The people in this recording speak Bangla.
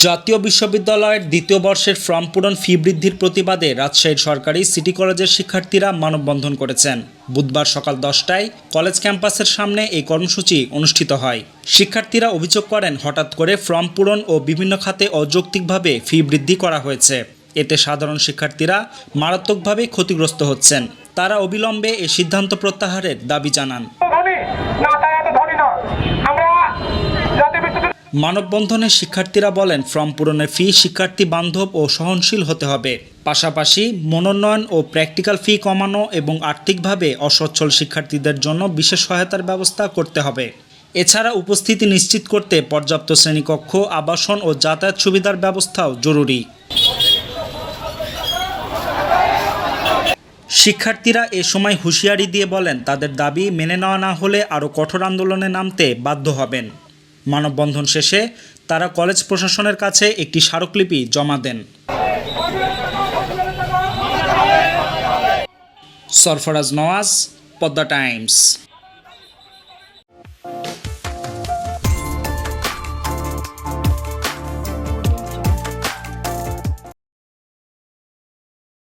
জাতীয় বিশ্ববিদ্যালয়ের দ্বিতীয় বর্ষের ফর্ম পূরণ ফি বৃদ্ধির প্রতিবাদে রাজশাহীর সরকারি সিটি কলেজের শিক্ষার্থীরা মানববন্ধন করেছেন। বুধবার সকাল দশটায় কলেজ ক্যাম্পাসের সামনে এই কর্মসূচি অনুষ্ঠিত হয়। শিক্ষার্থীরা অভিযোগ করেন, হঠাৎ করে ফর্ম পূরণ ও বিভিন্ন খাতে অযৌক্তিকভাবে ফি বৃদ্ধি করা হয়েছে। এতে সাধারণ শিক্ষার্থীরা মারাত্মকভাবে ক্ষতিগ্রস্ত হচ্ছেন। তারা অবিলম্বে এ সিদ্ধান্ত প্রত্যাহারের দাবি জানান। ধনী না তাই এত ধনী না আমরা মানববন্ধনে শিক্ষার্থীরা বলেন, ফর্ম পূরণের ফি শিক্ষার্থী বান্ধব ও সহনশীল হতে হবে। পাশাপাশি মনোনয়ন ও প্র্যাকটিক্যাল ফি কমানো এবং আর্থিকভাবে অসচ্ছল শিক্ষার্থীদের জন্য বিশেষ সহায়তার ব্যবস্থা করতে হবে। এছাড়া উপস্থিতি নিশ্চিত করতে পর্যাপ্ত শ্রেণীকক্ষ, আবাসন ও যাতায়াত সুবিধার ব্যবস্থাও জরুরি। শিক্ষার্থীরা এ সময় হুঁশিয়ারি দিয়ে বলেন, তাদের দাবি মেনে নেওয়া না হলে আরও কঠোর আন্দোলনে নামতে বাধ্য হবেন। মানববন্ধন শেষে তারা কলেজ প্রশাসনের কাছে একটি স্মারকলিপি জমা দেন। সরফরাজ নওয়াজ পদ্মা টাইমস।